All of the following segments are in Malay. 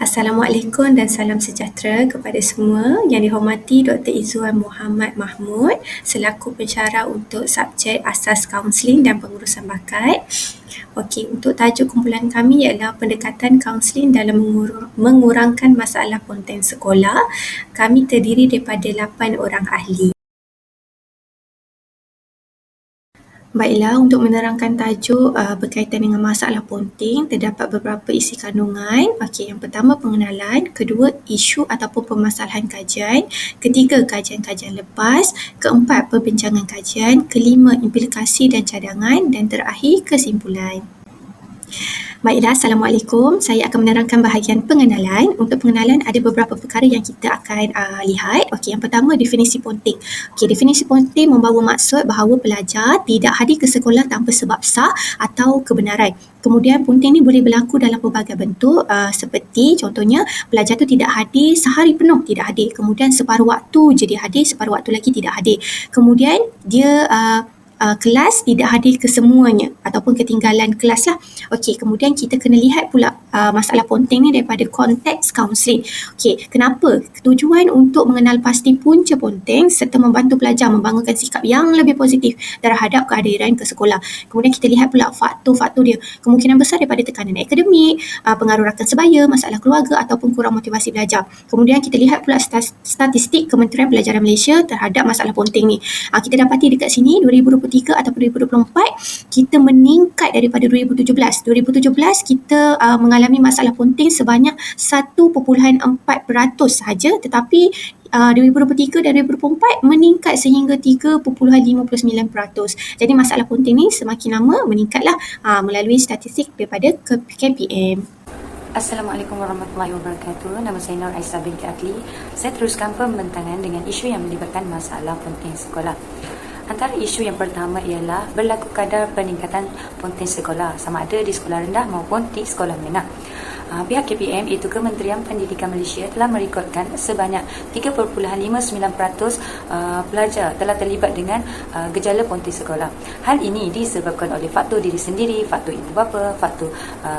Assalamualaikum dan salam sejahtera kepada semua yang dihormati Dr. Izzuan Muhammad Mahmud selaku pensyarah untuk subjek asas kaunseling dan pengurusan bakat. Okey, untuk tajuk kumpulan kami ialah pendekatan kaunseling dalam mengur- mengurangkan masalah konten sekolah. Kami terdiri daripada 8 orang ahli. Baiklah, untuk menerangkan tajuk uh, berkaitan dengan masalah ponting, terdapat beberapa isi kandungan. Okey, yang pertama pengenalan, kedua isu ataupun permasalahan kajian, ketiga kajian-kajian lepas, keempat perbincangan kajian, kelima implikasi dan cadangan dan terakhir kesimpulan. Baiklah, Assalamualaikum. Saya akan menerangkan bahagian pengenalan. Untuk pengenalan ada beberapa perkara yang kita akan uh, lihat. Okey, yang pertama definisi ponting. Okey, definisi ponting membawa maksud bahawa pelajar tidak hadir ke sekolah tanpa sebab sah atau kebenaran. Kemudian ponting ini boleh berlaku dalam pelbagai bentuk uh, seperti contohnya pelajar tu tidak hadir sehari penuh tidak hadir. Kemudian separuh waktu je dia hadir, separuh waktu lagi tidak hadir. Kemudian dia uh, uh, kelas tidak hadir kesemuanya ataupun ketinggalan kelas lah. Okey, kemudian kita kena lihat pula uh, masalah ponting ni daripada konteks kaunseling. Okey, kenapa? Tujuan untuk mengenal pasti punca ponting serta membantu pelajar membangunkan sikap yang lebih positif terhadap kehadiran ke sekolah. Kemudian kita lihat pula faktor-faktor dia. Kemungkinan besar daripada tekanan akademik, uh, pengaruh rakan sebaya, masalah keluarga ataupun kurang motivasi belajar. Kemudian kita lihat pula statistik Kementerian Pelajaran Malaysia terhadap masalah ponting ni. Uh, kita dapati dekat sini 2023 2023 ataupun 2024 kita meningkat daripada 2017. 2017 kita uh, mengalami masalah ponting sebanyak 1.4% sahaja tetapi uh, 2023 dan 2024 meningkat sehingga 3.59%. Jadi masalah ponting ni semakin lama meningkatlah uh, melalui statistik daripada KPM. Assalamualaikum warahmatullahi wabarakatuh. Nama saya Nur Aisyah binti Akli. Saya teruskan pembentangan dengan isu yang melibatkan masalah ponting sekolah. Antara isu yang pertama ialah berlaku kadar peningkatan ponting sekolah sama ada di sekolah rendah maupun di sekolah menengah. Uh, pihak KPM iaitu Kementerian Pendidikan Malaysia telah merekodkan sebanyak 3.59% uh, pelajar telah terlibat dengan uh, gejala ponting sekolah. Hal ini disebabkan oleh faktor diri sendiri, faktor ibu bapa, faktor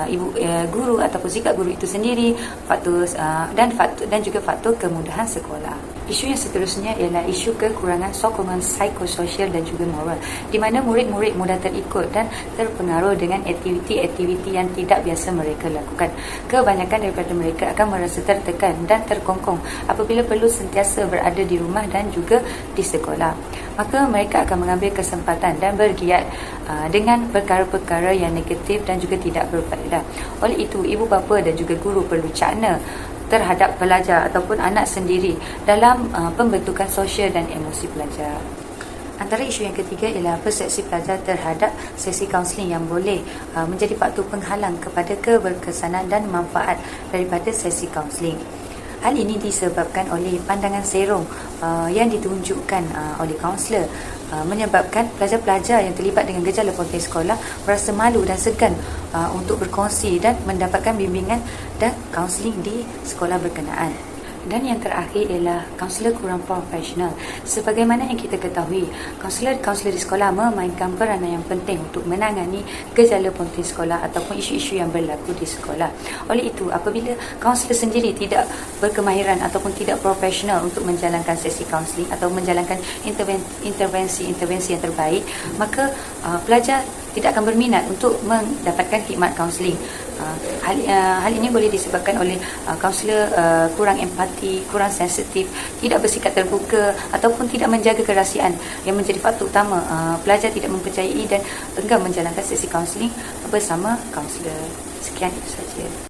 ibu uh, guru ataupun sikap guru itu sendiri, faktor dan faktor dan juga faktor kemudahan sekolah. Isu yang seterusnya ialah isu kekurangan sokongan psikososial dan juga moral di mana murid-murid mudah terikut dan terpengaruh dengan aktiviti-aktiviti yang tidak biasa mereka lakukan. Kebanyakan daripada mereka akan merasa tertekan dan terkongkong apabila perlu sentiasa berada di rumah dan juga di sekolah. Maka mereka akan mengambil kesempatan dan bergiat uh, dengan perkara-perkara yang negatif dan juga tidak berfaedah. Oleh itu, ibu bapa dan juga guru perlu cakna terhadap pelajar ataupun anak sendiri dalam uh, pembentukan sosial dan emosi pelajar. Antara isu yang ketiga ialah persepsi pelajar terhadap sesi kaunseling yang boleh uh, menjadi faktor penghalang kepada keberkesanan dan manfaat daripada sesi kaunseling. Hal ini disebabkan oleh pandangan serong uh, yang ditunjukkan uh, oleh kaunselor uh, menyebabkan pelajar-pelajar yang terlibat dengan gejala ponting sekolah merasa malu dan segan uh, untuk berkongsi dan mendapatkan bimbingan dan kaunseling di sekolah berkenaan. Dan yang terakhir ialah kaunselor kurang profesional. Sebagaimana yang kita ketahui, kaunselor-kaunselor di sekolah memainkan peranan yang penting untuk menangani gejala ponting sekolah ataupun isu-isu yang berlaku di sekolah. Oleh itu, apabila kaunselor sendiri tidak berkemahiran ataupun tidak profesional untuk menjalankan sesi kaunseling atau menjalankan intervensi-intervensi yang terbaik, maka uh, pelajar tidak akan berminat untuk mendapatkan khidmat kaunseling. Uh, hal, uh, hal ini boleh disebabkan oleh uh, kaunselor uh, kurang empati, kurang sensitif, tidak bersikap terbuka ataupun tidak menjaga kerahsiaan yang menjadi faktor utama uh, pelajar tidak mempercayai dan enggan menjalankan sesi kaunseling bersama kaunselor. Sekian itu saja.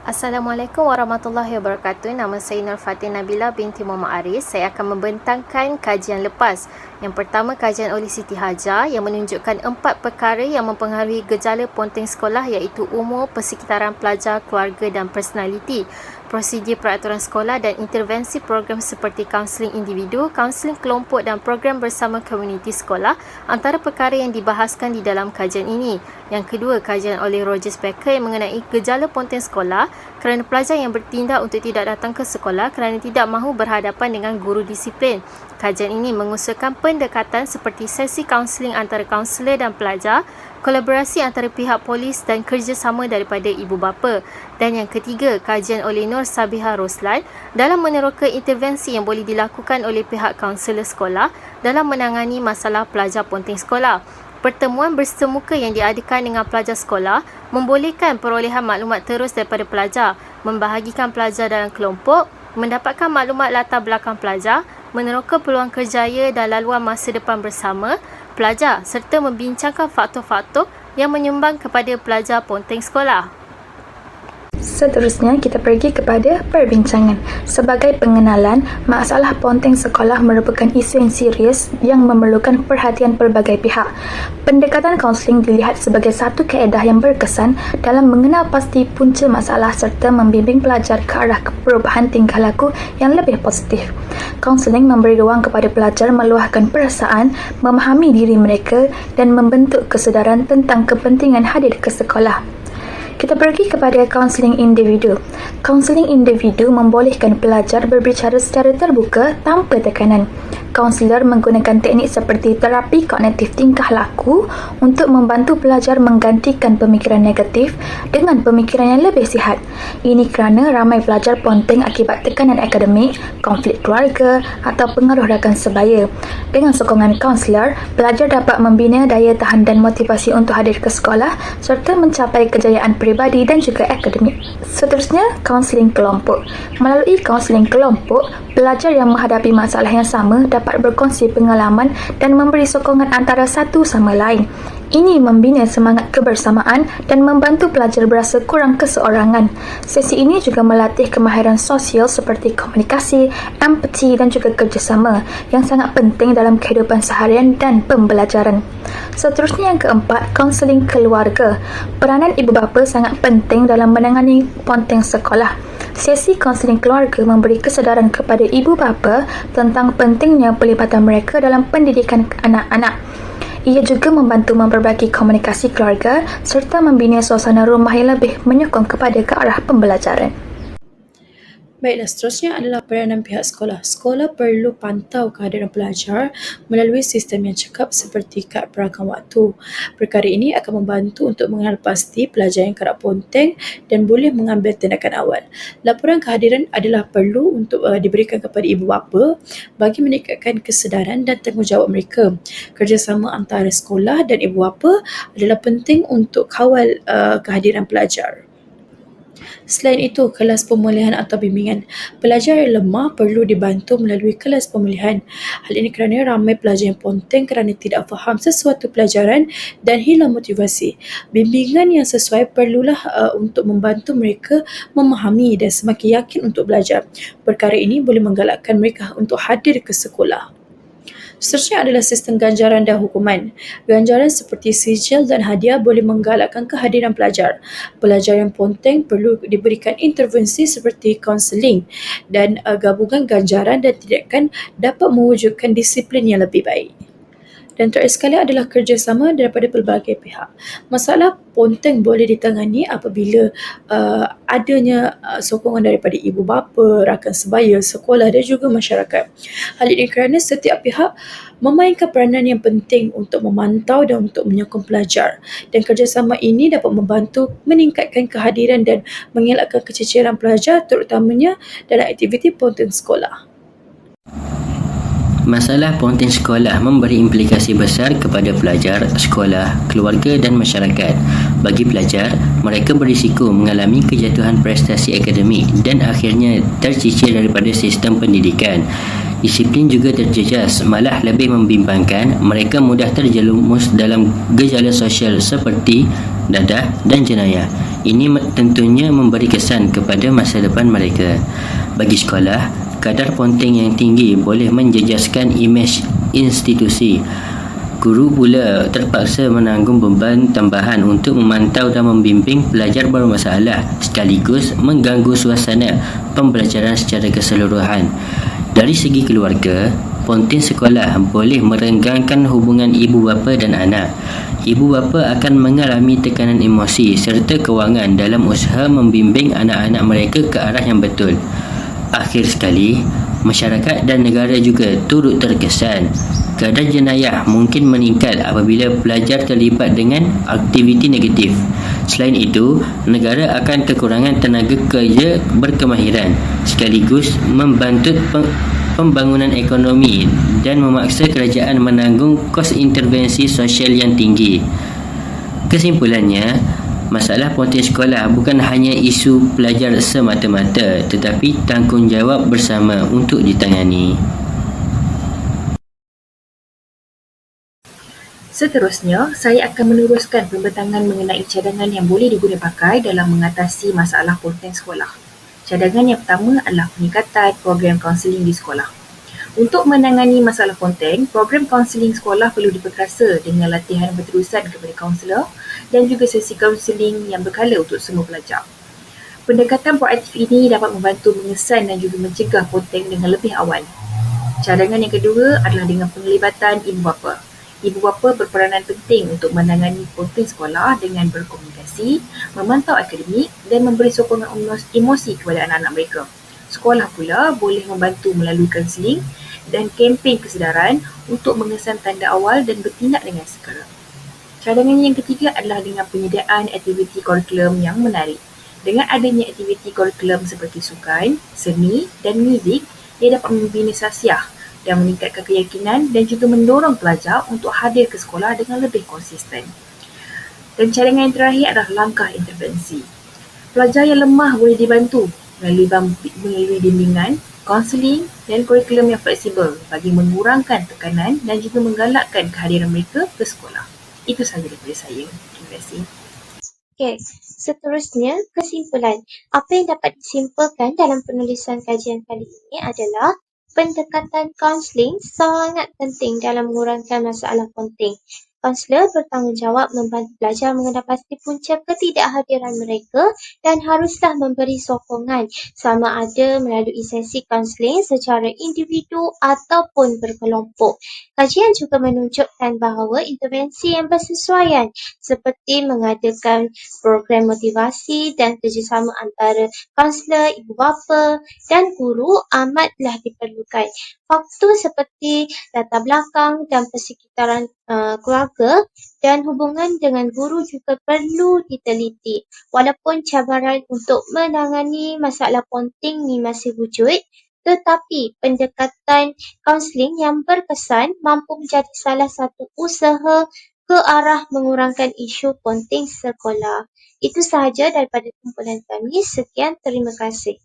Assalamualaikum warahmatullahi wabarakatuh. Nama saya Nur Fatin Nabila binti Muhammad Aris. Saya akan membentangkan kajian lepas. Yang pertama, kajian oleh Siti Hajar yang menunjukkan empat perkara yang mempengaruhi gejala ponting sekolah iaitu umur, persekitaran pelajar, keluarga dan personaliti. prosedur peraturan sekolah dan intervensi program seperti kaunseling individu, kaunseling kelompok dan program bersama komuniti sekolah antara perkara yang dibahaskan di dalam kajian ini. Yang kedua, kajian oleh Rogers Becker yang mengenai gejala ponteng sekolah kerana pelajar yang bertindak untuk tidak datang ke sekolah kerana tidak mahu berhadapan dengan guru disiplin. Kajian ini mengusulkan pendekatan seperti sesi kaunseling antara kaunselor dan pelajar, kolaborasi antara pihak polis dan kerjasama daripada ibu bapa. Dan yang ketiga, kajian oleh Nur Sabiha Roslan dalam meneroka intervensi yang boleh dilakukan oleh pihak kaunselor sekolah dalam menangani masalah pelajar ponteng sekolah. Pertemuan bersemuka yang diadakan dengan pelajar sekolah membolehkan perolehan maklumat terus daripada pelajar, membahagikan pelajar dalam kelompok, mendapatkan maklumat latar belakang pelajar, meneroka peluang kerjaya dan laluan masa depan bersama pelajar serta membincangkan faktor-faktor yang menyumbang kepada pelajar ponteng sekolah. Seterusnya, kita pergi kepada perbincangan. Sebagai pengenalan, masalah ponteng sekolah merupakan isu yang serius yang memerlukan perhatian pelbagai pihak. Pendekatan kaunseling dilihat sebagai satu kaedah yang berkesan dalam mengenal pasti punca masalah serta membimbing pelajar ke arah perubahan tingkah laku yang lebih positif. Kaunseling memberi ruang kepada pelajar meluahkan perasaan, memahami diri mereka dan membentuk kesedaran tentang kepentingan hadir ke sekolah. Kita pergi kepada kaunseling individu. Kaunseling individu membolehkan pelajar berbicara secara terbuka tanpa tekanan. Kaunselor menggunakan teknik seperti terapi kognitif tingkah laku untuk membantu pelajar menggantikan pemikiran negatif dengan pemikiran yang lebih sihat. Ini kerana ramai pelajar ponteng akibat tekanan akademik, konflik keluarga atau pengaruh rakan sebaya. Dengan sokongan kaunselor, pelajar dapat membina daya tahan dan motivasi untuk hadir ke sekolah serta mencapai kejayaan peribadi dan juga akademik. Seterusnya, kaunseling kelompok. Melalui kaunseling kelompok, pelajar yang menghadapi masalah yang sama dapat berkongsi pengalaman dan memberi sokongan antara satu sama lain. Ini membina semangat kebersamaan dan membantu pelajar berasa kurang keseorangan. Sesi ini juga melatih kemahiran sosial seperti komunikasi, empati dan juga kerjasama yang sangat penting dalam kehidupan seharian dan pembelajaran. Seterusnya yang keempat, kaunseling keluarga. Peranan ibu bapa sangat penting dalam menangani ponteng sekolah. Sesi kaunseling keluarga memberi kesedaran kepada ibu bapa tentang pentingnya pelibatan mereka dalam pendidikan anak-anak. Ia juga membantu memperbaiki komunikasi keluarga serta membina suasana rumah yang lebih menyokong kepada ke arah pembelajaran. Baiklah, seterusnya adalah peranan pihak sekolah. Sekolah perlu pantau kehadiran pelajar melalui sistem yang cekap seperti kad perakan waktu. Perkara ini akan membantu untuk mengenal pasti pelajar yang kerap ponteng dan boleh mengambil tindakan awal. Laporan kehadiran adalah perlu untuk uh, diberikan kepada ibu bapa bagi meningkatkan kesedaran dan tanggungjawab mereka. Kerjasama antara sekolah dan ibu bapa adalah penting untuk kawal uh, kehadiran pelajar. Selain itu, kelas pemulihan atau bimbingan. Pelajar yang lemah perlu dibantu melalui kelas pemulihan. Hal ini kerana ramai pelajar yang ponteng kerana tidak faham sesuatu pelajaran dan hilang motivasi. Bimbingan yang sesuai perlulah uh, untuk membantu mereka memahami dan semakin yakin untuk belajar. Perkara ini boleh menggalakkan mereka untuk hadir ke sekolah. Seterusnya adalah sistem ganjaran dan hukuman. Ganjaran seperti sijil dan hadiah boleh menggalakkan kehadiran pelajar. Pelajar yang ponteng perlu diberikan intervensi seperti kaunseling dan uh, gabungan ganjaran dan tindakan dapat mewujudkan disiplin yang lebih baik dan terakhir sekali adalah kerjasama daripada pelbagai pihak. Masalah ponteng boleh ditangani apabila uh, adanya uh, sokongan daripada ibu bapa, rakan sebaya, sekolah dan juga masyarakat. Hal ini kerana setiap pihak memainkan peranan yang penting untuk memantau dan untuk menyokong pelajar dan kerjasama ini dapat membantu meningkatkan kehadiran dan mengelakkan kececeran pelajar terutamanya dalam aktiviti ponteng sekolah. Masalah ponteng sekolah memberi implikasi besar kepada pelajar, sekolah, keluarga dan masyarakat. Bagi pelajar, mereka berisiko mengalami kejatuhan prestasi akademik dan akhirnya tercicir daripada sistem pendidikan. Disiplin juga terjejas, malah lebih membimbangkan mereka mudah terjelumus dalam gejala sosial seperti dadah dan jenayah. Ini tentunya memberi kesan kepada masa depan mereka. Bagi sekolah, kadar ponteng yang tinggi boleh menjejaskan imej institusi. Guru pula terpaksa menanggung beban tambahan untuk memantau dan membimbing pelajar bermasalah sekaligus mengganggu suasana pembelajaran secara keseluruhan. Dari segi keluarga, pontin sekolah boleh merenggangkan hubungan ibu bapa dan anak. Ibu bapa akan mengalami tekanan emosi serta kewangan dalam usaha membimbing anak-anak mereka ke arah yang betul. Akhir sekali, masyarakat dan negara juga turut terkesan. Kadar jenayah mungkin meningkat apabila pelajar terlibat dengan aktiviti negatif. Selain itu, negara akan kekurangan tenaga kerja berkemahiran sekaligus membantu pembangunan ekonomi dan memaksa kerajaan menanggung kos intervensi sosial yang tinggi. Kesimpulannya, masalah pontin sekolah bukan hanya isu pelajar semata-mata tetapi tanggungjawab bersama untuk ditangani. Seterusnya, saya akan meneruskan pembentangan mengenai cadangan yang boleh diguna pakai dalam mengatasi masalah pontin sekolah. Cadangan yang pertama adalah peningkatan program kaunseling di sekolah. Untuk menangani masalah konten, program kaunseling sekolah perlu diperkasa dengan latihan berterusan kepada kaunselor dan juga sesi kaunseling yang berkala untuk semua pelajar. Pendekatan proaktif ini dapat membantu mengesan dan juga mencegah ponteng dengan lebih awal. Cadangan yang kedua adalah dengan penglibatan ibu bapa. Ibu bapa berperanan penting untuk menangani ponteng sekolah dengan berkomunikasi, memantau akademik dan memberi sokongan emosi kepada anak-anak mereka. Sekolah pula boleh membantu melalui kaunseling dan kempen kesedaran untuk mengesan tanda awal dan bertindak dengan segera. Cadangan yang ketiga adalah dengan penyediaan aktiviti kurikulum yang menarik. Dengan adanya aktiviti kurikulum seperti sukan, seni dan muzik, ia dapat membina sasiah dan meningkatkan keyakinan dan juga mendorong pelajar untuk hadir ke sekolah dengan lebih konsisten. Dan cadangan yang terakhir adalah langkah intervensi. Pelajar yang lemah boleh dibantu melalui, melalui bimbingan, kaunseling dan kurikulum yang fleksibel bagi mengurangkan tekanan dan juga menggalakkan kehadiran mereka ke sekolah. Itu sahaja daripada saya. Terima kasih. Okey, seterusnya kesimpulan. Apa yang dapat disimpulkan dalam penulisan kajian kali ini adalah pendekatan kaunseling sangat penting dalam mengurangkan masalah penting. Kaunselor bertanggungjawab membantu pelajar mengenal pasti punca ketidakhadiran mereka dan haruslah memberi sokongan sama ada melalui sesi kaunseling secara individu ataupun berkelompok. Kajian juga menunjukkan bahawa intervensi yang bersesuaian seperti mengadakan program motivasi dan kerjasama antara kaunselor, ibu bapa dan guru amatlah diperlukan. Faktor seperti latar belakang dan persekitaran uh, keluarga dan hubungan dengan guru juga perlu diteliti. Walaupun cabaran untuk menangani masalah ponting ni masih wujud, tetapi pendekatan kaunseling yang berkesan mampu menjadi salah satu usaha ke arah mengurangkan isu ponting sekolah. Itu sahaja daripada kumpulan kami. Sekian, terima kasih.